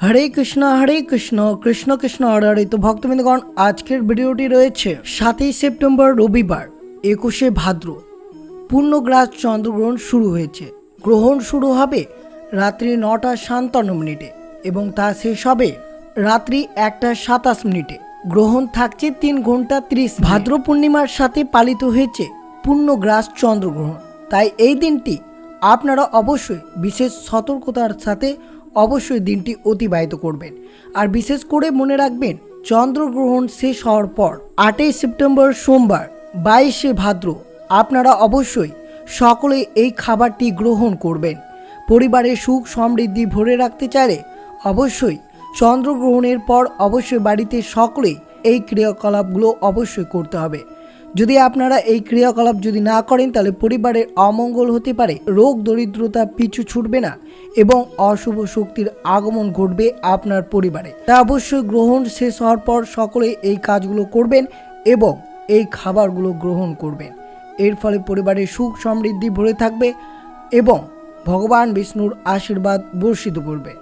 হরে কৃষ্ণ হরে কৃষ্ণ কৃষ্ণ কৃষ্ণ, হরে হরে। তো ভক্তবৃন্দগণ, আজকের ভিডিওটি রয়েছে সাতই সেপ্টেম্বর রবিবার, একুশে ভাদ্র। পূর্ণগ্রাস চন্দ্রগ্রহণ শুরু হয়েছে। গ্রহণ শুরু হবে রাত্রি নটা সাতান্ন মিনিটে এবং তা শেষ হবে রাত্রি একটা সাতাশ মিনিটে। গ্রহণ থাকছে তিন ঘণ্টা ত্রিশ ভাদ্র পূর্ণিমার সাথে পালিত হয়েছে পূর্ণগ্রাস চন্দ্রগ্রহণ। তাই এই দিনটি আপনারা অবশ্যই বিশেষ সতর্কতার সাথে অবশ্যই দিনটি অতিবাহিত করবেন। আর বিশেষ করে মনে রাখবেন, চন্দ্রগ্রহণ শেষ হওয়ার পর, আটই সেপ্টেম্বর সোমবার, বাইশে ভাদ্র, আপনারা অবশ্যই সকলে এই খাবারটি গ্রহণ করবেন। পরিবারের সুখ সমৃদ্ধি ভরে রাখতে চাইলে অবশ্যই চন্দ্রগ্রহণের পর অবশ্যই বাড়িতে সকলে এই ক্রিয়াকলাপগুলো অবশ্যই করতে হবে। যদি আপনারা এই ক্রিয়াকলাপ যদি না করেন, তাহলে পরিবারের অমঙ্গল হতে পারে। রোগ দরিদ্রতা পিছু ছুটবে না এবং অশুভ শক্তির আগমন ঘটবে আপনার পরিবারে। তা অবশ্যই গ্রহণ শেষ হওয়ার পর সকলে এই কাজগুলো করবেন এবং এই খাবারগুলো গ্রহণ করবেন। এর ফলে পরিবারের সুখ সমৃদ্ধি ভরে থাকবে এবং ভগবান বিষ্ণুর আশীর্বাদ বর্ষিত করবে।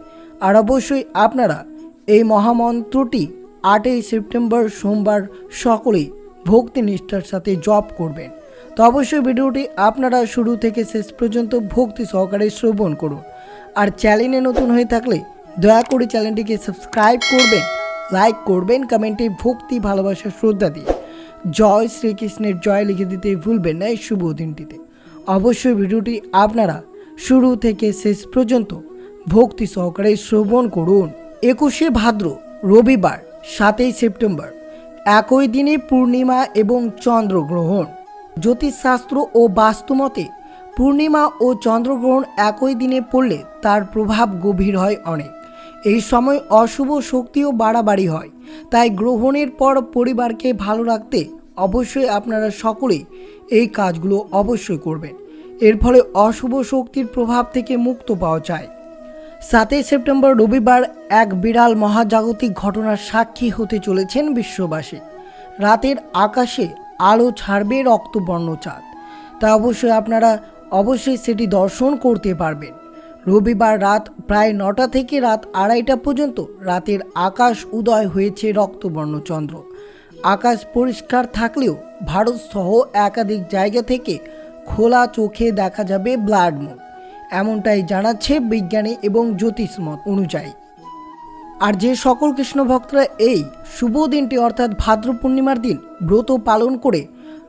আর অবশ্যই আপনারা এই মহামন্ত্রটি আটই সেপ্টেম্বর সোমবার সকলেই ভক্তি নিষ্ঠার সাথে জপ করবেন। তো অবশ্যই ভিডিওটি আপনারা শুরু থেকে শেষ পর্যন্ত ভক্তি সহকারে শ্রবণ করুন। আর চ্যানেলে নতুন হয়ে থাকলে দয়া করে চ্যানেলটিকে সাবস্ক্রাইব করবেন, লাইক করবেন, কমেন্টে ভক্তি, ভালোবাসা, শ্রদ্ধা দিয়ে। জয় শ্রীকৃষ্ণের জয় লিখে দিতে ভুলবেন না এই শুভ দিনটিতে। অবশ্যই ভিডিওটি আপনারা শুরু থেকে শেষ পর্যন্ত ভক্তি সহকারে শ্রবণ করুন। একুশে ভাদ্র, রবিবার, সাতই সেপ্টেম্বর। একই দিনে পূর্ণিমা এবং চন্দ্রগ্রহণ। জ্যোতিষশাস্ত্র ও বাস্তুমতে পূর্ণিমা ও চন্দ্রগ্রহণ একই দিনে পড়লে তার প্রভাব গভীর হয় অনেক। এই সময় অশুভ শক্তিও বাড়াবাড়ি হয়। তাই গ্রহণের পর পরিবারকে ভালো রাখতে অবশ্যই আপনারা সকলেই এই কাজগুলো অবশ্যই করবেন। এর ফলে অশুভ শক্তির প্রভাব থেকে মুক্ত পাওয়া যায়। সাতই সেপ্টেম্বর রবিবার এক বিরাল মহাজাগতিক ঘটনার সাক্ষী হতে চলেছেন বিশ্ববাসী। রাতের আকাশে আলো ছাড়বে রক্তবর্ণ চাঁদ। তা অবশ্যই আপনারা অবশ্যই সেটি দর্শন করতে পারবেন। রবিবার রাত প্রায় নটা থেকে রাত আড়াইটা পর্যন্ত রাতের আকাশ উদয় হয়েছে রক্তবর্ণ চন্দ্র। আকাশ পরিষ্কার থাকলেও ভারত সহ একাধিক জায়গা থেকে খোলা চোখে দেখা যাবে ব্লাড মুন এমনটাই জানাচ্ছে বিজ্ঞানী এবং জ্যোতিষমত অনুযায়ী। আর যে সকল কৃষ্ণ ভক্তরা এই শুভ দিনটি অর্থাৎ ভাদ্র পূর্ণিমার দিন ব্রত পালন করে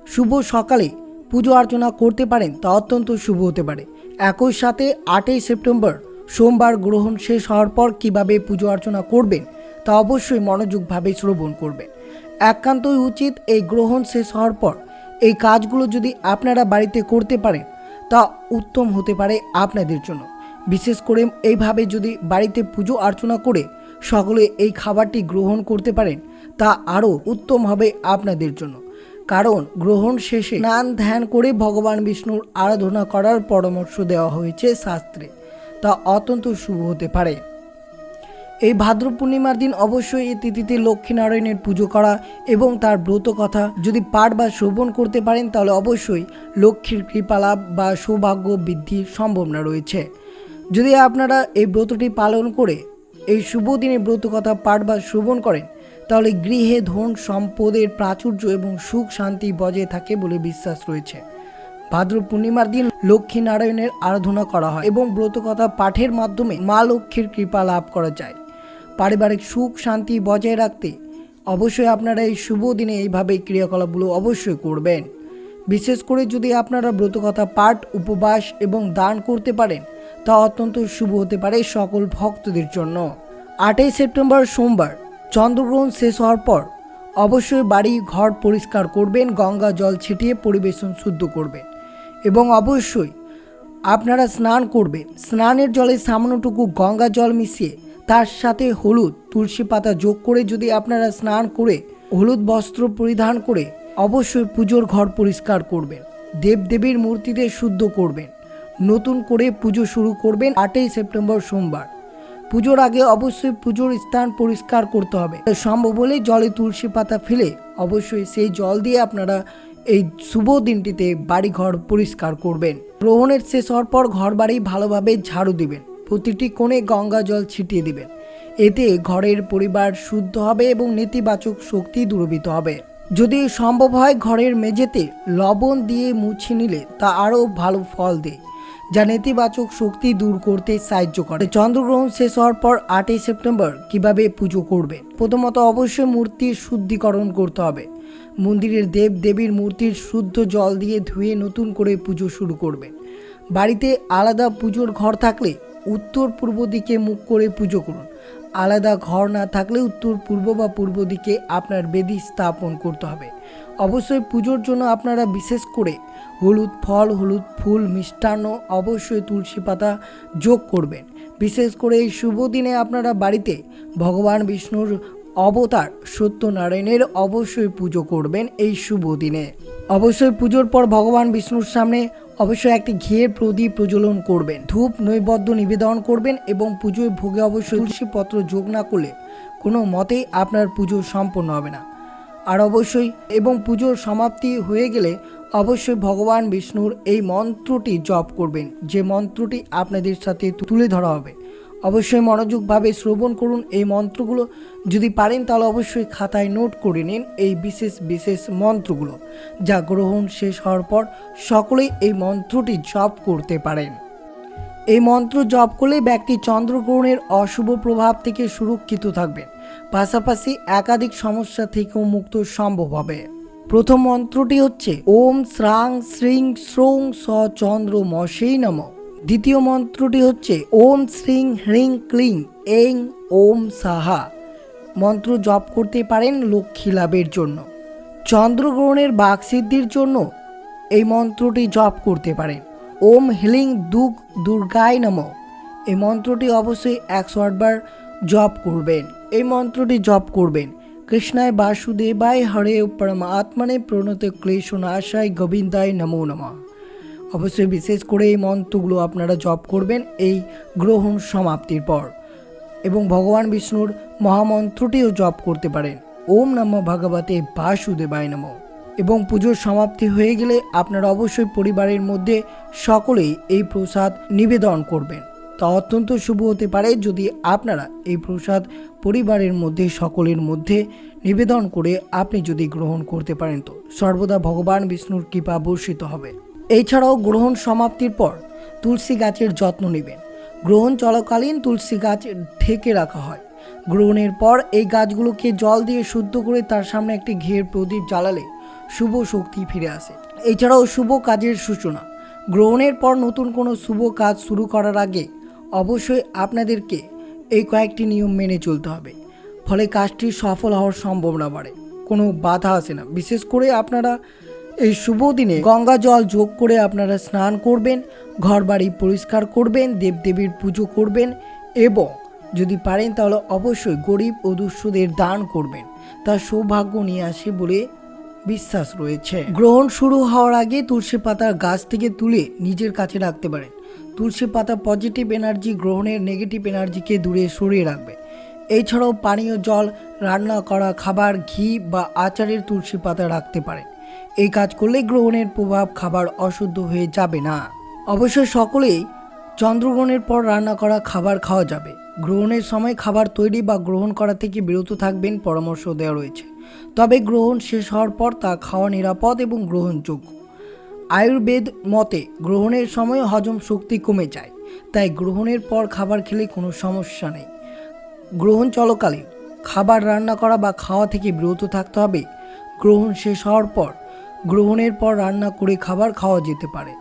শুভ সকালে পুজো অর্চনা করতে পারেন তা অত্যন্ত শুভ হতে পারে। একই সাথে আটই সেপ্টেম্বর সোমবার গ্রহণ শেষ হওয়ার পর কীভাবে পুজো অর্চনা করবেন তা অবশ্যই মনোযোগভাবে শ্রবণ করবেন। একান্তই উচিত এই গ্রহণ শেষ হওয়ার পর এই কাজগুলো যদি আপনারা বাড়িতে করতে পারেন তা উত্তম হতে পারে আপনাদের জন্য। বিশেষ করে এইভাবে যদি বাড়িতে পুজো অর্চনা করে সকলে এই খাবারটি গ্রহণ করতে পারেন, তা আরও উত্তম হবে আপনাদের জন্য। কারণ গ্রহণ শেষে স্নান ধ্যান করে ভগবান বিষ্ণুর আরাধনা করার পরামর্শ দেওয়া হয়েছে শাস্ত্রে। তা অত্যন্ত শুভ হতে পারে। এই ভাদ্র পূর্ণিমার দিন অবশ্যই এই তিথিতে লক্ষ্মীনারায়ণের পুজো করা এবং তার ব্রত কথা যদি পাঠ বা শ্রবণ করতে পারেন, তাহলে অবশ্যই লক্ষ্মীর কৃপালাভ বা সৌভাগ্য বৃদ্ধির সম্ভাবনা রয়েছে। যদি আপনারা এই ব্রতটি পালন করে এই শুভ দিনে ব্রত কথা পাঠ বা শ্রবণ করেন, তাহলে গৃহে ধন, সম্পদের প্রাচুর্য এবং সুখ শান্তি বজায় থাকে বলে বিশ্বাস রয়েছে। ভাদ্র পূর্ণিমার দিন লক্ষ্মী নারায়ণের আরাধনা করা হয় এবং ব্রতকথা পাঠের মাধ্যমে মা লক্ষ্মীর কৃপা লাভ করা যায়। পারিবারিক সুখ, শান্তি বজায় রাখতে অবশ্যই আপনারা এই শুভ দিনে এইভাবে ক্রিয়াকলাপগুলো অবশ্যই করবেন। বিশেষ করে যদি আপনারা ব্রতকথা পাঠ, উপবাস এবং দান করতে পারেন, তা অত্যন্ত শুভ হতে পারে সকল ভক্তদের জন্য। আটই সেপ্টেম্বর সোমবার চন্দ্রগ্রহণ শেষ হওয়ার পর অবশ্যই বাড়ি ঘর পরিষ্কার করবেন, গঙ্গা জল ছিটিয়ে পরিবেশন শুদ্ধ করবেন এবং অবশ্যই আপনারা স্নান করবেন। স্নানের জলে সামান্যটুকু গঙ্গা জল মিশিয়ে তার সাথে হলুদ তুলসী পাতা যোগ করে যদি আপনারা স্নান করে হলুদ বস্ত্র পরিধান করে অবশ্যই পুজোর ঘর পরিষ্কার করবেন। দেবদেবীর মূর্তিতে শুদ্ধ করবেন। নতুন করে পুজো শুরু করবেন আটই সেপ্টেম্বর সোমবার। পুজোর আগে অবশ্যই পুজোর স্থান পরিষ্কার করতে হবে। সম্ভব হলে জলে তুলসী পাতা ফেলে অবশ্যই সেই জল দিয়ে আপনারা এই শুভ দিনটিতে বাড়িঘর পরিষ্কার করবেন। গ্রহণের শেষ হওয়ার পর ঘর বাড়ি ভালোভাবে ঝাড়ু দিবেন। প্রতিটি কোণে গঙ্গা জল ছিটিয়ে দিবেন। এতে ঘরের পরিবার শুদ্ধ হবে এবং নেতিবাচক শক্তি দূরীভূত হবে। যদি সম্ভব হয় ঘরের মেঝেতে লবণ দিয়ে মুছে নিলে তা আরও ভালো ফল দেয়, যা নেতিবাচক শক্তি দূর করতে সাহায্য করে। চন্দ্রগ্রহণ শেষ হওয়ার পর আটই সেপ্টেম্বর কীভাবে পুজো করবে প্রথমত অবশ্যই মূর্তির শুদ্ধিকরণ করতে হবে। মন্দিরের দেব দেবীর মূর্তির শুদ্ধ জল দিয়ে ধুয়ে নতুন করে পুজো শুরু করবেন। বাড়িতে আলাদা পুজোর ঘর থাকলে উত্তর পূর্ব দিকে মুখ করে পুজো করুন। আলাদা ঘর না থাকলে উত্তর পূর্ব বা পূর্ব দিকে আপনার বেদি স্থাপন করতে হবে। অবশ্যই পুজোর জন্য আপনারা বিশেষ করে হলুদ ফল, হলুদ ফুল, মিষ্টান্ন, অবশ্যই তুলসী পাতা যোগ করবেন। বিশেষ করে এই শুভ দিনে আপনারা বাড়িতে ভগবান বিষ্ণুর অবতার সত্যনারায়ণের অবশ্যই পুজো করবেন এই শুভ দিনে। অবশ্যই পুজোর পর ভগবান বিষ্ণুর সামনে অবশ্যই একটি ঘিয়ের প্রদীপ প্রজ্বলন করবেন। ধূপ নৈবদ্য নিবেদন করবেন এবং পুজোয় ভোগে অবশ্যই তুলসী পত্র যোগ না করলে কোনো মতেই আপনার পুজো সম্পন্ন হবে না। আর অবশ্যই এবং পুজোর সমাপ্তি হয়ে গেলে অবশ্যই ভগবান বিষ্ণুর এই মন্ত্রটি জপ করবেন। যে মন্ত্রটি আপনাদের সাথে তুলে ধরা হবে। অবশ্যই মনোযোগভাবে শ্রবণ করুন এই মন্ত্রগুলো। যদি পারেন তাহলে অবশ্যই খাতায় নোট করে নিন এই বিশেষ বিশেষ মন্ত্রগুলো, যা গ্রহণ শেষ হওয়ার পর সকলেই এই মন্ত্রটি জপ করতে পারেন। এই মন্ত্র জপ করলে ব্যক্তি চন্দ্রগ্রহণের অশুভ প্রভাব থেকে সুরক্ষিত থাকবেন পাশাপাশি একাধিক সমস্যা থেকেও মুক্ত সম্ভব হবে। প্রথম মন্ত্রটি হচ্ছে, ওম শ্রাং শ্রিং শ্রৌং স চন্দ্র মশেই নম। দ্বিতীয় মন্ত্রটি হচ্ছে ওম শ্রিং হ্রিং ক্লিং এং ওম সাহা। মন্ত্র জপ করতে পারেন লক্ষ্মী লাভের জন্য। চন্দ্রগ্রহণের বাকসিদ্ধির জন্য এই মন্ত্রটি জপ করতে পারেন। ওম হিলিং দুগ দুর্গায় নম। এই মন্ত্রটি অবশ্যই একশো আটবার জপ করবেন। এই মন্ত্রটি জপ করবেন। কৃষ্ণায় বাসুদেবায় হরে পরমাত্মনে প্রণত ক্লেশ নাশায় গোবিন্দায় নমো নমঃ। অবশ্যই বিশেষ করে এই মন্ত্রগুলো আপনারা জপ করবেন এই গ্রহণ সমাপ্তির পর। এবং ভগবান বিষ্ণুর মহামন্ত্রটিও জপ করতে পারেন। ওম নম ভগবতে বাসুদেবায় নম। এবং পুজোর সমাপ্তি হয়ে গেলে আপনারা অবশ্যই পরিবারের মধ্যে সকলেই এই প্রসাদ নিবেদন করবেন। তা অত্যন্ত শুভ হতে পারে যদি আপনারা এই প্রসাদ পরিবারের মধ্যে, সকলের মধ্যে নিবেদন করে আপনি যদি গ্রহণ করতে পারেন তো। সর্বদা ভগবান বিষ্ণুর কৃপা বর্ষিত হবে। এছাড়াও গ্রহণ সমাপ্তির পর তুলসী গাছের যত্ন নেবেন। গ্রহণ চলাকালীন তুলসী গাছ ঢেকে রাখা হয়। গ্রহণের পর এই গাছগুলোকে জল দিয়ে শুদ্ধ করে তার সামনে একটি ঘের প্রদীপ জ্বালালে শুভ শক্তি ফিরে আসে। এছাড়াও শুভ কাজের সূচনা। গ্রহণের পর নতুন কোনো শুভ কাজ শুরু করার আগে অবশ্যই আপনাদেরকে এই কয়েকটি নিয়ম মেনে চলতে হবে। ফলে কাজটি সফল হওয়ার সম্ভাবনা বাড়ে। কোনো বাধা আসে না। বিশেষ করে আপনারা এই শুভ দিনে গঙ্গা জল যোগ করে আপনারা স্নান করবেন ঘর বাড়ি পরিষ্কার করবেন, দেবদেবীর পুজো করবেন এবং যদি পারেন তাহলে অবশ্যই গরিব ও দুঃস্থদের দান করবেন। তা সৌভাগ্য নিয়ে আসে বলে বিশ্বাস রয়েছে। গ্রহণ শুরু হওয়ার আগে তুলসী পাতার গাছ থেকে তুলে নিজের কাছে রাখতে পারেন। তুলসী পাতা পজিটিভ এনার্জি গ্রহণের নেগেটিভ এনার্জিকে দূরে সরিয়ে রাখবে। এছাড়াও পানীয় জল রান্না করা খাবার, ঘি বা আচারের তুলসী পাতা রাখতে পারেন। এই কাজ করলে গ্রহণের প্রভাব খাবার অশুদ্ধ হয়ে যাবে না। অবশ্য সকলেই চন্দ্রগ্রহণের পর রান্না করা খাবার খাওয়া যাবে। গ্রহণের সময় খাবার তৈরি বা গ্রহণ করা থেকে বিরত থাকবেন পরামর্শ দেওয়া রয়েছে। তবে গ্রহণ শেষ হওয়ার পর তা খাওয়া নিরাপদ এবং গ্রহণযোগ্য। আয়ুর্বেদ মতে গ্রহণের সময় হজম শক্তি কমে যায়, তাই গ্রহণের পর খাবার খেলে কোনো সমস্যা নেই। গ্রহণ চলকালীন খাবার রান্না করা বা খাওয়া থেকে বিরত থাকতে হবে। গ্রহণ শেষ হওয়ার পর গ্রহণের পর রান্না করে খাবার খাওয়া যেতে পারে,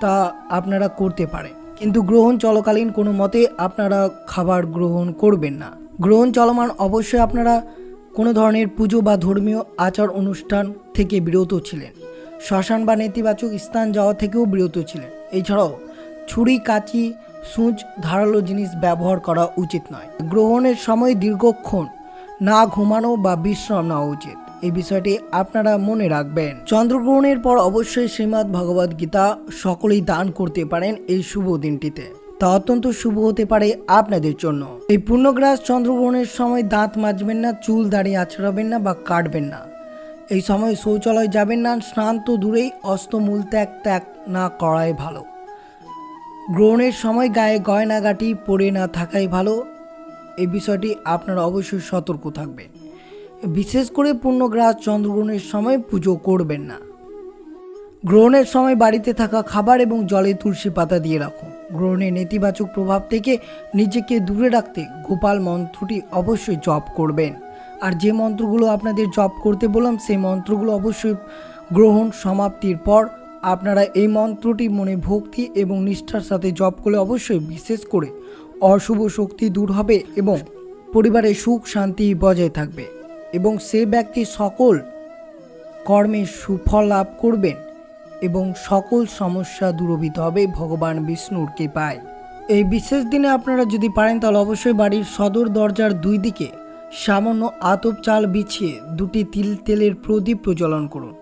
তা আপনারা করতে পারে। কিন্তু গ্রহণ চলাকালীন কোনো মতে আপনারা খাবার গ্রহণ করবেন না। গ্রহণ চলমান অবশ্যই আপনারা কোনো ধরনের পুজো বা ধর্মীয় আচার অনুষ্ঠান থেকে বিরত ছিলেন। শ্মশান বা নেতিবাচক স্থান যাওয়া থেকেও বিরত ছিলেন। এছাড়াও ছুরি, কাঁচি, সূচ, ধারালো জিনিস ব্যবহার করা উচিত নয়। গ্রহণের সময় দীর্ঘক্ষণ না ঘুমানো বা বিশ্রাম নেওয়া উচিত। এই বিষয়টি আপনারা মনে রাখবেন। চন্দ্রগ্রহণের পর অবশ্যই শ্রীমদ্ ভগবদ গীতা সকলেই দান করতে পারেন এই শুভ দিনটিতে। তা অত্যন্ত শুভ হতে পারে আপনাদের জন্য। এই পূর্ণগ্রাস চন্দ্রগ্রহণের সময় দাঁত মাজবেন না, চুল দাঁড়িয়ে আছড়াবেন না বা কাটবেন না। এই সময় শৌচালয় যাবেন না, স্নান তো দূরেই অস্তমূল ত্যাগ ত্যাগ না করাই ভালো। গ্রহণের সময় গায়ে গয়নাগাটি পরে না থাকাই ভালো। এই বিষয়টি আপনারা অবশ্যই সতর্ক থাকবেন। বিশেষ করে পূর্ণগ্রাস চন্দ্রগ্রহণের সময় পুজো করবেন না। গ্রহণের সময় বাড়িতে থাকা খাবার এবং জলে তুলসী পাতা দিয়ে রাখুন। গ্রহণের নেতিবাচক প্রভাব থেকে নিজেকে দূরে রাখতে গোপাল মন্ত্রটি অবশ্যই জপ করবেন। আর যে মন্ত্রগুলো আপনাদের জপ করতে বললাম, সেই মন্ত্রগুলো অবশ্যই গ্রহণ সমাপ্তির পর আপনারা এই মন্ত্রটি মনে ভক্তি এবং নিষ্ঠার সাথে জপ করলে অবশ্যই বিশেষ করে অশুভ শক্তি দূর হবে এবং পরিবারে সুখ শান্তি বজায় থাকবে। এবং সে ব্যক্তি সকল কর্মের সুফল লাভ করবেন এবং সকল সমস্যা দূরভূত হবে ভগবান বিষ্ণুর কৃপায়। এই বিশেষ দিনে আপনারা যদি পারেন তাহলে অবশ্যই বাড়ির সদর দরজার দুই দিকে সামান্য আতপ চাল বিছিয়ে দুটি তিল তেলের প্রদীপ প্রজ্বলন করুন।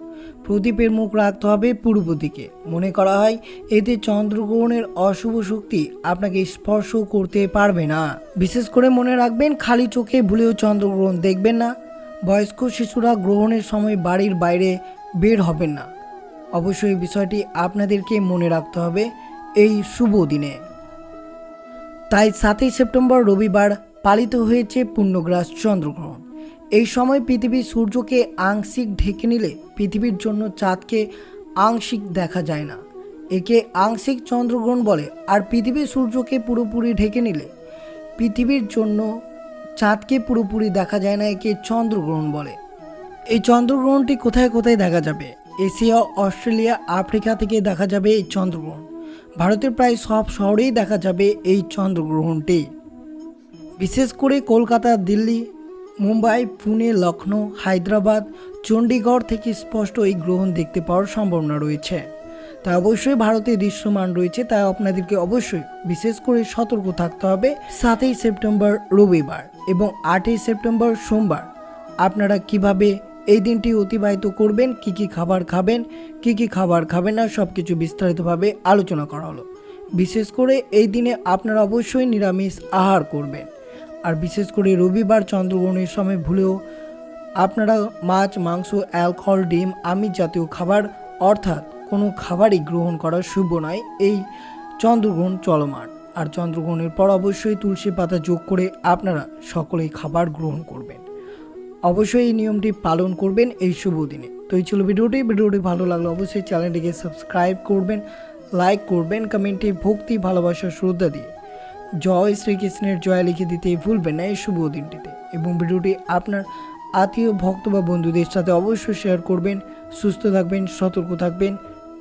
প্রদীপের মুখ রাখতে হবে পূর্ব দিকে। মনে করা হয় এতে চন্দ্রগ্রহণের অশুভ শক্তি আপনাকে স্পর্শ করতে পারবে না। বিশেষ করে মনে রাখবেন, খালি চোখে ভুলেও চন্দ্রগ্রহণ দেখবেন না। বয়স্ক শিশুরা গ্রহণের সময় বাড়ির বাইরে বের হবেন না। অবশ্যই বিষয়টি আপনাদেরকে মনে রাখতে হবে এই শুভ দিনে। তাই সাতই সেপ্টেম্বর রবিবার পালিত হয়েছে পূর্ণগ্রাস চন্দ্রগ্রহণ। এই সময় পৃথিবী সূর্যকে আংশিক ঢেকে নিলে পৃথিবীর জন্য চাঁদকে আংশিক দেখা যায় না। একে আংশিক চন্দ্রগ্রহণ বলে। আর পৃথিবী সূর্যকে পুরোপুরি ঢেকে নিলে পৃথিবীর জন্য চাঁদকে পুরোপুরি দেখা যায় না একে চন্দ্রগ্রহণ বলে। এই চন্দ্রগ্রহণটি কোথায় কোথায় দেখা যাবে? এশিয়া, অস্ট্রেলিয়া, আফ্রিকা থেকে দেখা যাবে এই চন্দ্রগ্রহণ। ভারতের প্রায় সব শহরেই দেখা যাবে এই চন্দ্রগ্রহণটি। বিশেষ করে কলকাতা, দিল্লি, মুম্বাই, পুনে লখনৌ হায়দ্রাবাদ, চণ্ডীগড় থেকে স্পষ্ট এই গ্রহণ দেখতে পাওয়ার সম্ভাবনা রয়েছে। তাই অবশ্যই ভারতে দৃশ্যমান রয়েছে তাই আপনাদেরকে অবশ্যই বিশেষ করে সতর্ক থাকতে হবে। সাতই সেপ্টেম্বর রবিবার এবং আটই সেপ্টেম্বর সোমবার, আপনারা কীভাবে এই দিনটি অতিবাহিত করবেন, কি কি খাবার খাবেন, কি কি খাবার খাবেন না সব কিছু বিস্তারিতভাবে আলোচনা করা হলো। বিশেষ করে এই দিনে আপনারা অবশ্যই নিরামিষ আহার করবেন। আর বিশেষ করে রবিবার চন্দ্রগ্রহণের সময় ভুলেও আপনারা মাছ, মাংস, অ্যালকোহল, ডিম, আমিষ জাতীয় খাবার, অর্থাৎ কোনো খাবারই গ্রহণ করা শুভ নয়। এই চন্দ্রগ্রহণ চলমান। আর চন্দ্রগ্রহণের পর অবশ্যই তুলসী পাতা যোগ করে আপনারা সকলেই খাবার গ্রহণ করবেন। অবশ্যই এই নিয়মটি পালন করবেন এই শুভ দিনে। তো এই ছিল ভিডিওটি। ভিডিওটি ভালো লাগলে অবশ্যই চ্যানেলটিকে সাবস্ক্রাইব করবেন, লাইক করবেন, কমেন্টে ভক্তি, ভালোবাসা, শ্রদ্ধা দিয়ে। জয় শ্রীকৃষ্ণের জয় লিখে দিতে ভুলবেন না এই শুভ দিনটিতে। এবং ভিডিওটি আপনার আত্মীয়, ভক্ত বা বন্ধুদের সাথে অবশ্যই শেয়ার করবেন। সুস্থ থাকবেন, সতর্ক থাকবেন।